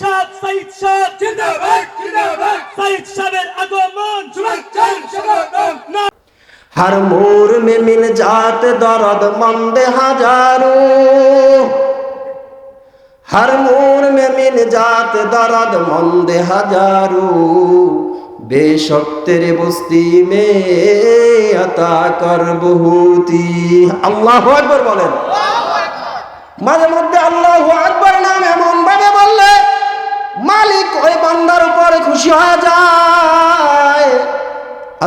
শাহ সাইদ শাহ জিন্দাবাদ জিন্দাবাদ। সাইদ শাহের আগমন। সুরাচ্চান সমাগম। হর মোর মে মিল জাত দরদ মন্দ হাজারু। হর মোর মে মিল জাত দরদ মন্দ হাজারো। বেশক্তের বস্তি মে আতা করবহুতি আল্লাহ একবার বলেন। মাঝে মধ্যে আল্লাহ খুশি হয়ে যায়।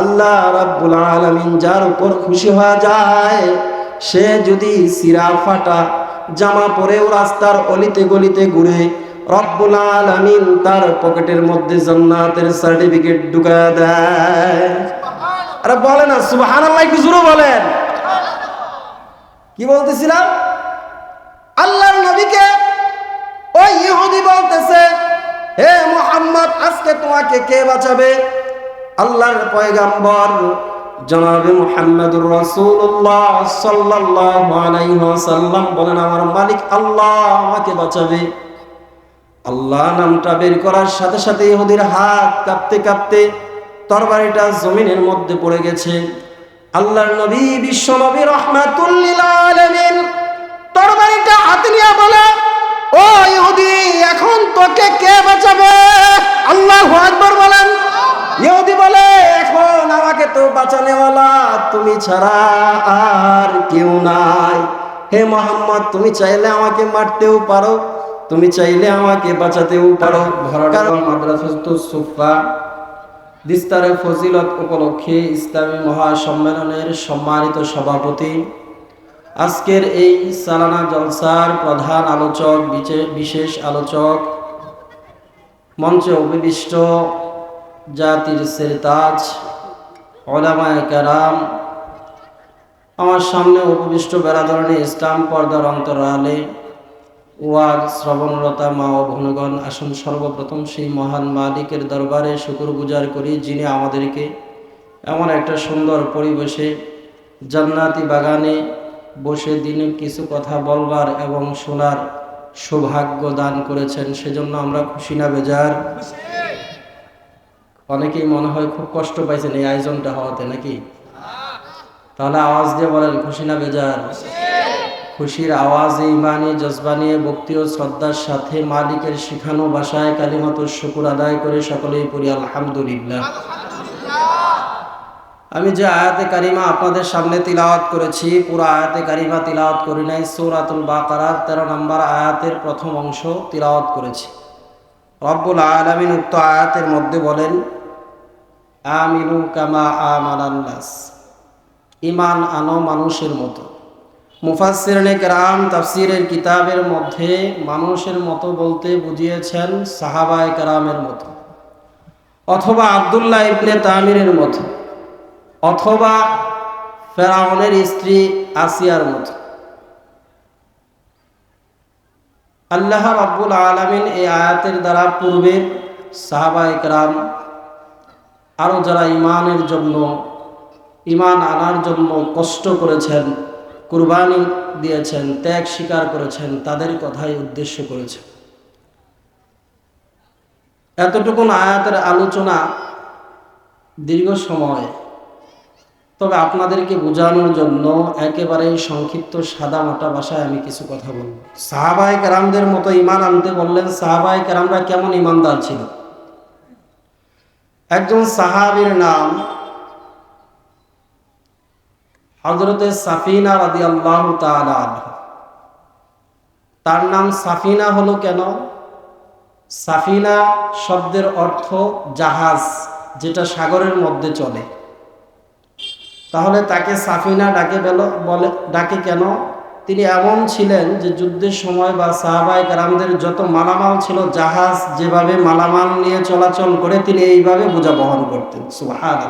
আল্লাহ রাব্বুল আলামিন যার উপর খুশি হয়ে যায়, সে যদি সিরা ফাটা জামা পরেও রাস্তার অলিতে গলিতে ঘুরে রব্বুল আলামিন তার পকেটের মধ্যে জান্নাতের সার্টিফিকেট ঢুকা দেয়। আরে বলে না, সুবহানাল্লাহ কি জোরে বলেন। কি বলতেছিলাম? আল্লাহর নবীকে ওই ইহুদি বলতেছে হে মোহাম্মদ, আজকে তোমাকে কে বাঁচাবে? আল্লাহর পয়গাম্বর জনাবে মুহাম্মদুর রাসূলুল্লাহ সাল্লাল্লাহু আলাইহি ওয়াসাল্লাম বলেন, আমার মালিক আল্লাহ আমাকে বাঁচাবে। আল্লাহ নামটা বের করার সাথে সাথে ইহুদির হাত কাঁপতে কাঁপতে তরবারিটা জমিনের মধ্যে পড়ে গেছে। আল্লাহর নবী বিশ্ব নবী রহমাতুল্লিল আলামিন তরবারিটা হাতে নিয়ে বলে ও ইহুদি এখন তোকে কে বাঁচাবে? আল্লাহু আকবার বলেন। ইহুদি বলে এখন আমাকে তো বাঁচানেওয়ালা তুমি ছাড়া আর কেউ নাই। হে মোহাম্মদ তুমি চাইলে আমাকে মারতেও পারো তুমি চাইলে আমাকে বাঁচাতেও পারো। সুফা। বিস্তারের ফজিলত উপলক্ষে ইসলামী মহাসম্মেলনের সম্মানিত সভাপতি আজকের এই সালানা জলসার প্রধান আলোচক বিশেষ আলোচক, মঞ্চে অভিবিষ্ট জাতির সেরতাজ, ওলামায় কারাম, আমার সামনে উপবিষ্ট বেড়াধরণী ইসলাম পর্দার অন্তরালে ওয়াজ শ্রবণরতা মা ও ভনুগণ আসুন সর্বপ্রথম সেই মহান মালিকের দরবারে শুকুর গুজার করি, যিনি আমাদেরকে এমন একটা সুন্দর পরিবেশে জান্নাতি বাগানে বসে দিনে কিছু কথা বলবার এবং শোনার সৌভাগ্য দান করেছেন, সেজন্য আমরা খুশি না বেজার? অনেকেই মনে হয় খুব কষ্ট পাইছেন এই আয়োজনটা হওয়াতে নাকি? তাহলে আওয়াজ দিয়ে বলেন, খুশি না বেজার? খুশির আওয়াজে ইমানি জজবা নিয়ে ভক্তি ও শ্রদ্ধার সাথে মালিকের শিখানো ভাষায় কালিমাত শুকুর আদায় করে সকলেই পড়ি, আলহামদুলিল্লাহ। আমি যে আয়াতে কারিমা আপনাদের সামনে তিলাওয়াত করেছি, পুরো আয়াতে কারিমা তিলাওয়াত করি নাই, সৌরাতুল বাকারার তেরো নম্বর আয়াতের প্রথম অংশ তিলাওয়াত করেছি। রব্বুল আলামিন উক্ত আয়াতের মধ্যে বলেন, আমিনু কামা আমানান্নাস ইমান আনো মানুষের মতো। মুফাসসিরনে কেরাম তাফসিরের কিতাবের মধ্যে মানুষের মতো বলতে বুঝিয়েছেন সাহাবায়ে কেরামের মতো, অথবা আব্দুল্লাহ ইবনে তামিরের মতো। অথবা ফেরাউনের স্ত্রী আসিয়ার মতো। আল্লাহ রাব্বুল আলামিন এই আয়াতের দ্বারা পূর্বে সাহাবা একরাম আরও যারা ইমানের জন্য ইমান আনার জন্য কষ্ট করেছেন, কুরবানি দিয়েছেন, ত্যাগ স্বীকার করেছেন, তাদের কথাই উদ্দেশ্য করেছেন এতটুকুন আয়াতের আলোচনা দীর্ঘ সময় তবে আপনাদেরকে বোঝানোর জন্য একেবারেই সংক্ষিপ্ত সাদা মাটা ভাষায় আমি কিছু কথা বলব। সাহাবাই কেরামদের মতো ইমান আনতে বললেন সাহাবাই কারামরা কেমন ইমানদার ছিল? একজন সাহাবীর নাম হজরতে সাফিনা রাদি আল্লাহ তার নাম সাফিনা হলো কেন? সাফিনা শব্দের অর্থ জাহাজ, যেটা সাগরের মধ্যে চলে। তাহলে তাকে সাফিনা ডাকে বেল, বলে, ডাকে কেন? তিনি এমন ছিলেন যে যুদ্ধের সময় বা সাহাবাই কারামদের যত মালামাল ছিল, জাহাজ যেভাবে মালামাল নিয়ে চলাচল করে তিনি এইভাবে বোঝা বহন করতেন। সুহান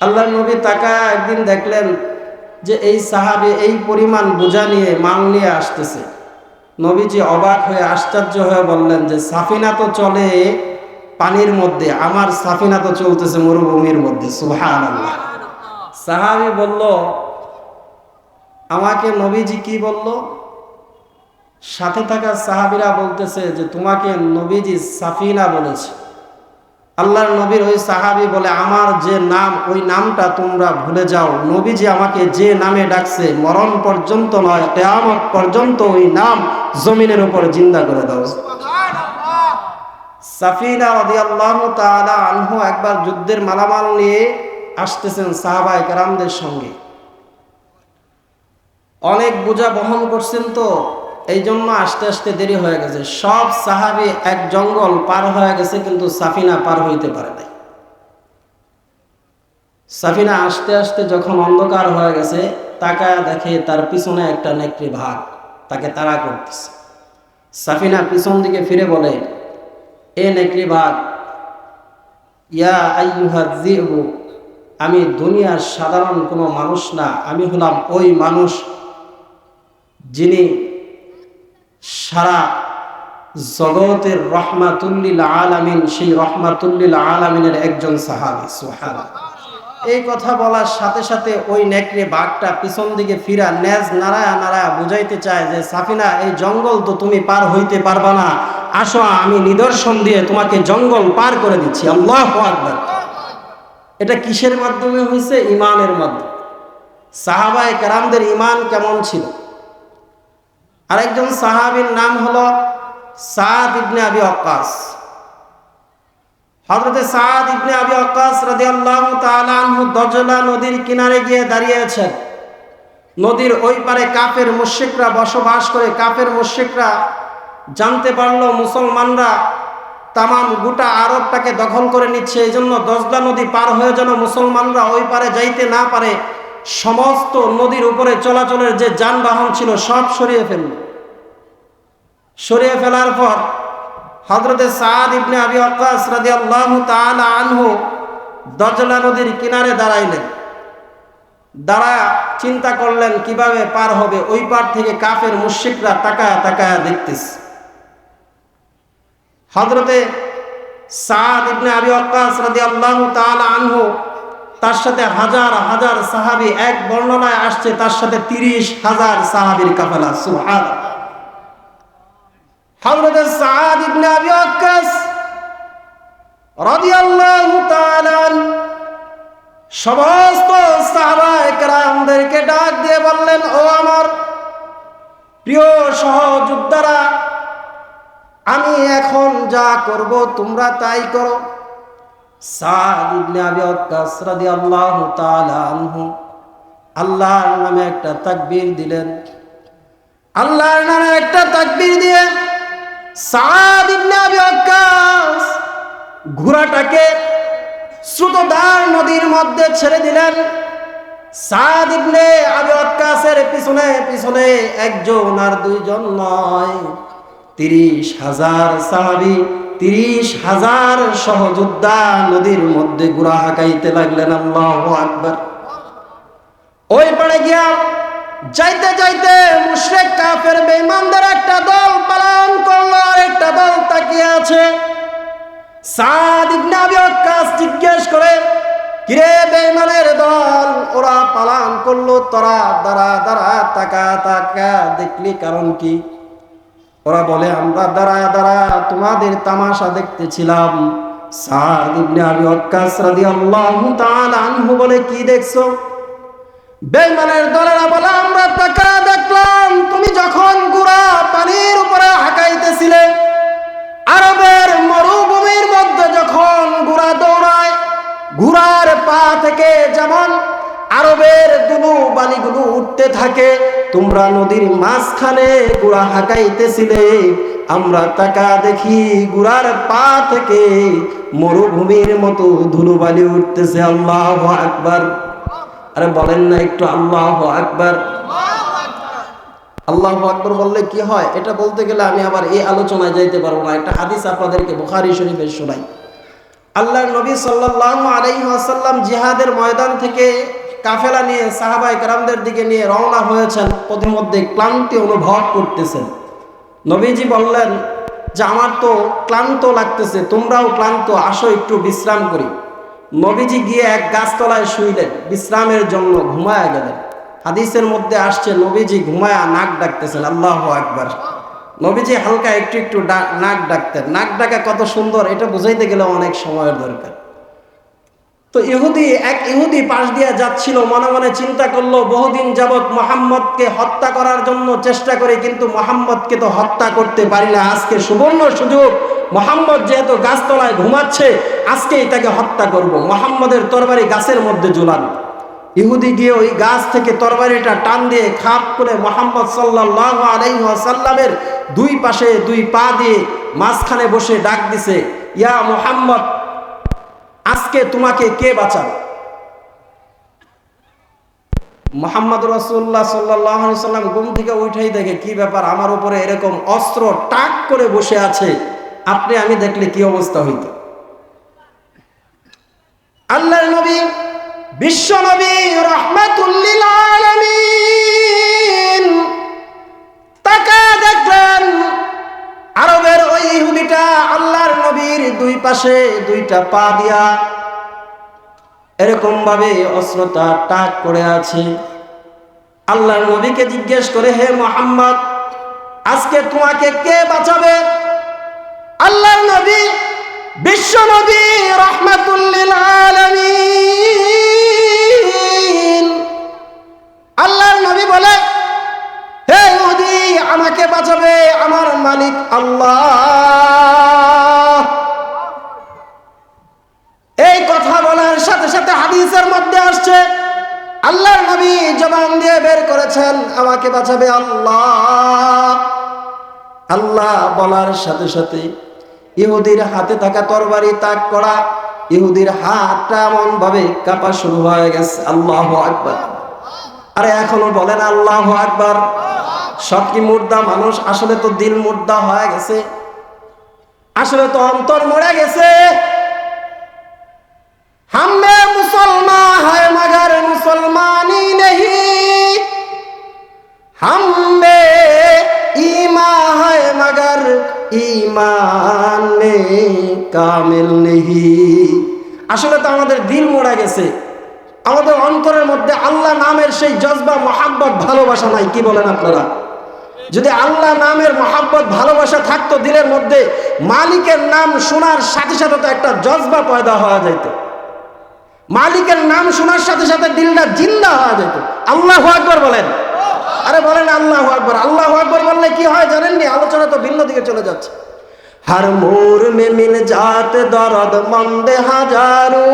আল্লাহ নবী তাকা একদিন দেখলেন যে এই সাহাবে এই পরিমাণ বোঝা নিয়ে, মাল নিয়ে আসতেছে। নবীজি অবাক হয়ে আশ্চর্য হয়ে বললেন যে, সাফিনা তো চলে পানির মধ্যে, আমার সাফিনা তো চলতেছে মরুভূমির মধ্যে সুহান সাহাবি বলল, আমাকে নবীজি কি বলল? সাথে থাকা সাহাবিরা বলতেছে যে, তোমাকে নবীজি সাফিনা বলেছে। আল্লাহর নবীর ওই সাহাবি বলে, আমার যে নাম, ওই নামটা তোমরা ভুলে যাও। নবীজি আমাকে যে নামে ডাকছে, মরণ পর্যন্ত নয়, কেয়ামত পর্যন্ত ওই নাম জমিনের উপর জিন্দা করে দাও। সাফিনা রাদিয়াল্লাহু তাআলা আনহু একবার যুদ্ধের মালামাল নিয়ে আসতেছেন সাহাবায়ে কেরামদের সঙ্গে। অনেক বোঝা বহন করছেন তো এই জন্য আস্তে আস্তে দেরি হয়ে গেছে। সব সাহাবি এক জঙ্গল পার হয়ে গেছে, কিন্তু সাফিনা পার হইতে পারে নাই। সাফিনা আস্তে আস্তে যখন অন্ধকার হয়ে গেছে, তাকায় দেখে তার পিছনে একটা নেকড়ে ভাগ, তাকে তাড়া করতেছে। সাফিনা পিছন দিকে ফিরে বলে আইয়ুহাজ্জিবু আমি দুনিয়ার সাধারণ কোনো মানুষ না, আমি হলাম ওই মানুষ যিনি সারা জগতের রহমাতুল্লিল আলামিন, সেই রহমাতুল্লিল আলামিনের একজন সাহাবি সুহানা এই কথা বলার সাথে সাথে ওই নেকড়ে বাঘটা পিছন দিকে ফিরা নেজ নাড়ায়া নাড়ায়া বুঝাইতে চায় যে, সাফিনা, এই জঙ্গল তো তুমি পার হইতে পারবা না। আসো, আমি নিদর্শন দিয়ে তোমাকে জঙ্গল পার করে দিচ্ছি। আল্লাহ আকবার। এটা কিসের মাধ্যমে হয়েছে? ইমানের মাধ্যমে। সাহাবায়ে কারামদের ইমান কেমন ছিল? আরেকজন সাহাবীর নাম হলো সাদ ইবনে আবি ওয়াক্কাস। হযরতে সাদ ইবনে আবি ওয়াক্কাস রাদিয়াল্লাহু তাআলা আনহু দজলা নদীর কিনারে গিয়ে দাঁড়িয়েছেন। নদীর ওই পারে কাপের মুশরিকরা বসবাস করে। কাপের মুশরিকরা জানতে পারল মুসলমানরা তামাম গোটা আরবটাকে দখল করে নিচ্ছে, এই জন্য দজলা নদী পার হয়ে যেন মুসলমানরা ওই পারে যাইতে না পারে, সমস্ত নদীর উপরে চলাচলের যে যানবাহন ছিল সব সরিয়ে ফেলল। সরিয়ে ফেলার পর হজরতে সাদ ইবনে আবি আকাশ রাদি আল্লাহ আনহু দজলা নদীর কিনারে দাঁড়াইলেন। দাঁড়া চিন্তা করলেন, কীভাবে পার হবে? ওই পার থেকে কাফের মুশিকরা তাকায়া তাকায়া দেখতেছে। হজরতে সাদ ইবনে আবি আকাশ রাদি আল্লাহ তাআলা আনহু তার সাথে হাজার হাজার সাহাবি এক বর্ণনায় আসছে, তার সাথে তিরিশ হাজার সাহাবির কাফেলা সুহান হযরত সাদ ইবনে আবি রাদিয়াল্লাহু তাআলা আনহু সমস্ত সাহাবা একরামদেরকে ডাক দিয়ে বললেন, ও আমার প্রিয় সহযোদ্ধারা আমি এখন যা করব, তোমরা তাই করো। আল্লাহর নামে একটা তাকবীর দিলেন। আল্লাহর নামে একটা তাকবীর দিয়ে সাদ ইবনে আবি ওয়াক্কাস ঘোড়াটাকে স্রোতধার নদীর মধ্যে ছেড়ে দিলেন। সাদ ইবনে আবি ওয়াক্কাসের পিছনে পিছনে একজন আর দুইজন নয়। তিরিশ হাজার সাহাবি, তিরিশ হাজার সহযোদ্ধা নদীর মধ্যে গুড়া হাঁকাইতে লাগলেন, আল্লাহ আকবার। ওই পাড়ে গিয়া যাইতে যাইতে মুশরেক, কাফের, বেঈমানদের একটা দল পালন করল একটা দল তাকিয়ে আছে। সাদ ইবনে আবি জিজ্ঞেস করে, কিরে বেঈমানের দল, ওরা পালন করল, তোরা দাঁড়া দাঁড়া, তাকা তাকা, দেখলি কারণ কি? ওরা বলে, আমরা দাঁড়ায় দাঁড়া তোমাদের তামাশা দেখতেছিলাম। বলে, কি দেখছ? দলেরা বলে, আমরা দেখলাম, তুমি যখন উপরে আরবের মরুভূমির মধ্যে যখন গুড়া দৌড়ায় ঘোড়ার পা থেকে যেমন আরবের দুলু বালিগুলো উঠতে থাকে তোমরা নদীর মাঝখানে গুড়া হাঁকাইতেছিলে। আমরা টাকা দেখি গুড়ার পা থেকে মরুভূমির মতো ধুলোবালি উঠতেছে। আল্লাহ আকবার। আরে বলেন না একটু আল্লাহ আকবার। আল্লাহ আকবর বললে কি হয়? এটা বলতে গেলে আমি আবার এই আলোচনায় যাইতে পারব না। একটা হাদিস আপনাদেরকে বুখারি শরীফের শোনাই। আল্লাহর নবী সাল্লাল্লাহু আলাইহি জিহাদের ময়দান থেকে কাফেলা নিয়ে সাহাবাই কারামদের দিকে নিয়ে রওনা হয়েছেন মধ্যে ক্লান্তি অনুভব করতেছেন। নবীজি বললেন, যে আমার তো ক্লান্ত লাগতেছে, তোমরাও ক্লান্ত, আসো একটু বিশ্রাম করি। নবীজি গিয়ে এক গাছতলায় শুইলেন, বিশ্রামের জন্য ঘুমায়া গেলেন। হাদিসের মধ্যে আসছে, নবীজি ঘুমায়া নাক ডাকতেছেন, আল্লাহ একবার নবীজি হালকা একটু একটু নাক ডাকতেন। নাক ডাকা কত সুন্দর, এটা বুঝাইতে গেলে অনেক সময়ের দরকার। তো ইহুদি, এক ইহুদি পাশ দিয়ে যাচ্ছিল, মনে মনে চিন্তা করল, বহুদিন যাবৎ মোহাম্মদকে হত্যা করার জন্য চেষ্টা করে, কিন্তু মোহাম্মদকে তো হত্যা করতে পারি না। আজকে সুবর্ণ সুযোগ, মোহাম্মদ যেহেতু গাছতলায় ঘুমাচ্ছে, আজকেই তাকে হত্যা করব। মোহাম্মদের তরবারি গাছের মধ্যে ঝুলান। ইহুদি গিয়ে ওই গাছ থেকে তরবারিটা টান দিয়ে খাপ করে মোহাম্মদ সাল্লাহ আলাইসাল্লামের দুই পাশে দুই পা দিয়ে মাঝখানে বসে ডাক দিছে, ইয়া মোহাম্মদ আজকে তোমাকে কে বাঁচাবে? মোহাম্মদ রসুল্লাহ সাল্লাহ সাল্লাম ঘুম থেকে উঠাই দেখে, কি ব্যাপার? আমার উপরে এরকম অস্ত্র টাক করে বসে আছে। আপনি, আমি দেখলে কি অবস্থা হইত? আল্লাহ নবী, বিশ্ব নবী রহমাতুল্লিল দুই পাশে দুইটা পা দিয়া এরকম ভাবে অস্ত্রটা টাক করে আছে। আল্লাহর নবীকে জিজ্ঞেস করে, হে মোহাম্মদ, আজকে তোমাকে কে বাঁচাবে? আল্লাহর নবী, বিশ্ব নবী, রহমাতুল্লিল আলামিন। আল্লাহর নবী বলে, হে নদী আমাকে বাঁচাবে আমার মালিক আল্লাহ। হাদিসের মধ্যে আসছে, আল্লাহর নবী জবান দিয়ে বের করেছেন, আমাকে বাঁচাবে আল্লাহ। আল্লাহ বলার সাথে সাথে ইহুদির হাতে থাকা তরবারি তাক করা, ইহুদির হাতটা এমন ভাবে কাঁপা শুরু হয়ে গেছে। আল্লাহ আকবার। আরে এখনও বলেন আল্লাহ আকবার। সব কি মুর্দা মানুষ? আসলে তো দিল মুর্দা হয়ে গেছে। আসলে তো অন্তর মরে গেছে। হামে মুসলমান হয় মগর মুসলমানি नहीं হামে ইমা হয় মগর ইমান মে কামিল नहीं আসলে তো আমাদের দিল মরে গেছে আমাদের অন্তরের মধ্যে আল্লাহ নামের সেই জজবা মহাব্বত ভালোবাসা নাই কি বলেন আপনারা যদি আল্লাহ নামের মহাব্বত ভালোবাসা থাকতো দিলের মধ্যে মালিকের নাম শোনার সাথে সাথে তো একটা জজবা পয়দা হওয়া যেত মালিকের নাম শোনার সাথে সাথে দিলটা জিন্দা হওয়া যেত। আল্লাহ আকবর বলেন। আরে বলেন আল্লাহ আকবর। আল্লাহ আকবর বললে কি হয় জানেননি আলোচনা তো ভিন্ন দিকে চলে যাচ্ছে। হার মোর মে মিল জাত দরদ মন্দে হাজারো।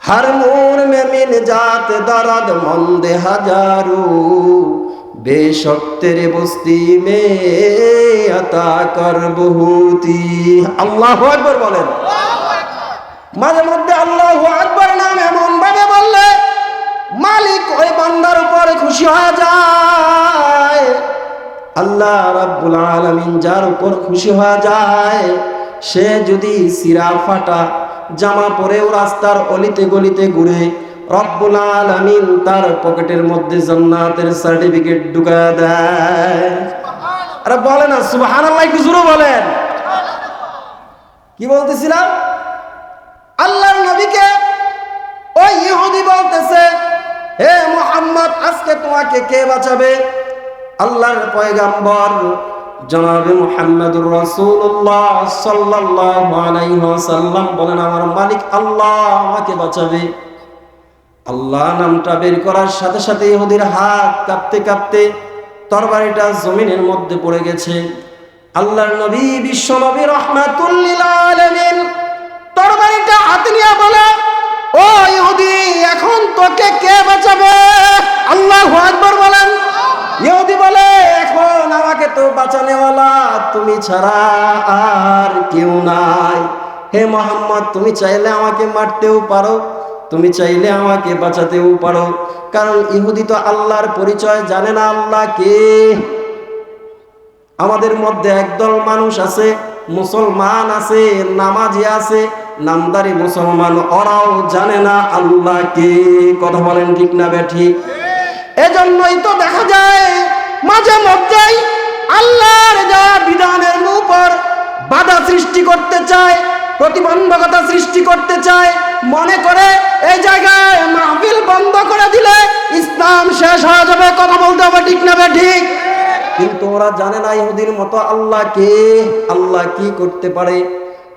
হার মোর মে মিল জাত দরদ মন্দে হাজারো। বেশক্তের বস্তি মে আতা কর বহুতি। আল্লাহ আকবর বলেন। মাঝে মধ্যে আল্লাহ আকবর নাম এমন ভাবে বললে, মালিক ওই বান্দার উপরে খুশি হয়ে যায়। আল্লাহ রাব্বুল আলামিন যার উপর খুশি হয়ে যায়, সে যদি সিরা ফাটা জামা পরেও রাস্তার অলিতে গলিতে ঘুরে, রব্বুল আলামিন তার পকেটের মধ্যে জান্নাতের সার্টিফিকেট ঢুকা দেয়। আরে বলে না, সুবহানাল্লাহ, একটু জোরে বলেন। কি বলতেছিলাম? আল্লাহর নবীকে ওই ইহুদি বলতেছে, হে মোহাম্মদ, আজকে তোমাকে কে বাঁচাবে? আল্লাহর পয়গাম্বর জনাবে মুহাম্মদুর রাসূলুল্লাহ সাল্লাল্লাহু আলাইহি ওয়াসাল্লাম বলেন, আমার মালিক আল্লাহ আমাকে বাঁচাবে। আল্লাহ নামটা বের করার সাথে সাথে ইহুদির হাত কাঁপতে কাঁপতে তরবারিটা জমিনের মধ্যে পড়ে গেছে। আল্লাহর নবী বিশ্ব নবী রহমাতুল লিল আলামিন তরবারিটা হাতে নিয়ে বলে, ও ইহুদি, এখন তোকে কে বাঁচাবে? আল্লাহু আকবার বলেন। ইহুদি বলে, এখন আমাকে তো তুমি ছাড়া আর কেউ নাই। হে মোহাম্মদ, তুমি চাইলে আমাকে মারতেও পারো, তুমি চাইলে আমাকে বাঁচাতেও পারো। কারণ ইহুদি তো আল্লাহর পরিচয় জানে না আল্লাহ কে। আমাদের মধ্যে একদল মানুষ আছে, মুসলমান আছে, নামাজি আছে নামদারি মুসলমান, ওরাও জানে না আল্লাহ কে কথা বলেন ঠিক না বেঠি। এজন্যই তো দেখা যায়, মাঝে মধ্যেই আল্লাহর যা বিধানের উপর বাধা সৃষ্টি করতে চায়, প্রতিবন্ধকতা সৃষ্টি করতে চায়, মনে করে এই জায়গায় মাহফিল বন্ধ করে দিলে ইসলাম শেষ হয়ে যাবে, কথা বলতে হবে ঠিক না ঠিক কিন্তু ওরা জানে না ইহুদির মতো আল্লাহ কে, আল্লাহ কি করতে পারে।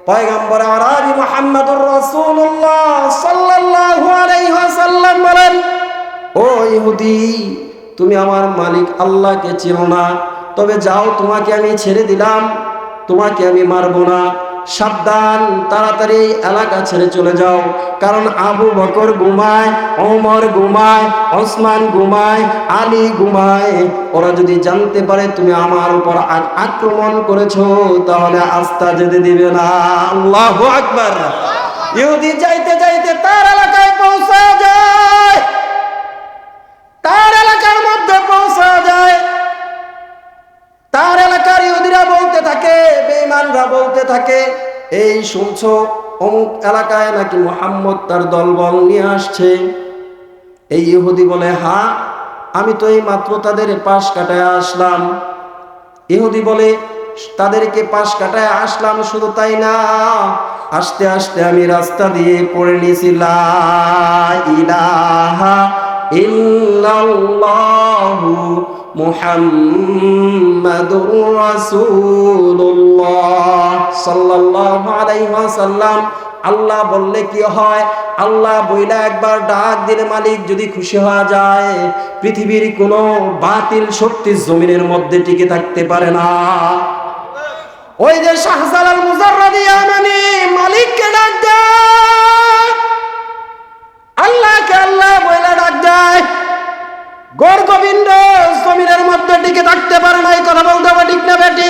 পয়গম্বর আরাবি মুহাম্মদুর রাসূলুল্লাহ সাল্লাল্লাহু আলাইহি ওয়াসাল্লাম বলেন, ও ইহুদি, তুমি আমার মালিক আল্লাহকে চিনো না, তবে যাও তোমাকে আমি ছেড়ে দিলাম, তোমাকে আমি মারবো না। সাবধান, তাড়াতাড়ি এলাকা ছেড়ে চলে যাও। কারণ আবু বকর ঘুমায়, ওমর ঘুমায়, ওসমান ঘুমায়, আলী ঘুমায়। ওরা যদি জানতে পারে তুমি আমার উপর আক্রমণ করেছ, তাহলে আস্থা যেতে দিবে না। আল্লাহু আকবার। ইহুদি যাইতে যাইতে তার এলাকায় পৌঁছা যায়। তার এলাকার মধ্যে পৌঁছা যায়। তার এলাকার বলতে থাকে, বেঈমানরা বলতে থাকে, এই শুনছো, অমুক এলাকায় নাকি মোহাম্মদ তার দলবল নিয়ে আসছে? এই ইহুদি বলে হ্যাঁ আমি তো এই মাত্র তাদের পাশ কাটায় আসলাম। ইহুদি বলে, তাদেরকে পাশ কাটায় আসলাম শুধু তাই না, আস্তে আস্তে আমি রাস্তা দিয়ে পড়ে নিয়েছি, লা ইলাহা ইল্লাল্লাহু মুহাম্মাদুর রাসূলুল্লাহ। সাল্লাল্লাহু আলাইহি ওয়াসাল্লাম। আল্লাহ বললে কি হয়? আল্লাহ বইলা একবার ডাক দিলে মালিক যদি খুশি হওয়া যায়, পৃথিবীর কোনো বাতিল শক্তি জমিনের মধ্যে টিকে থাকতে পারে না। ওই যে শাহজালাল মুজাররাদি ইয়ামানি মালিককে ডাক দেয়। আল্লাহকে আল্লাহ বইলা ডাক গোবিন্দ জমিনের মধ্যে টিকে থাকতে পারে কথা বলতে হবে, ঠিক না বেটি?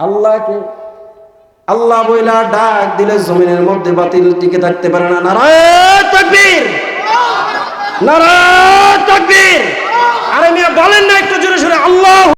আল্লাহকে আল্লাহ বইলা ডাক দিলে জমিনের মধ্যে বাতিল টিকে থাকতে পারে না। নারায়ণ তাকবীর! নারায়ণ তাকবীর! আরে মিয়া, বলেন না একটু জোরে সরে আল্লাহ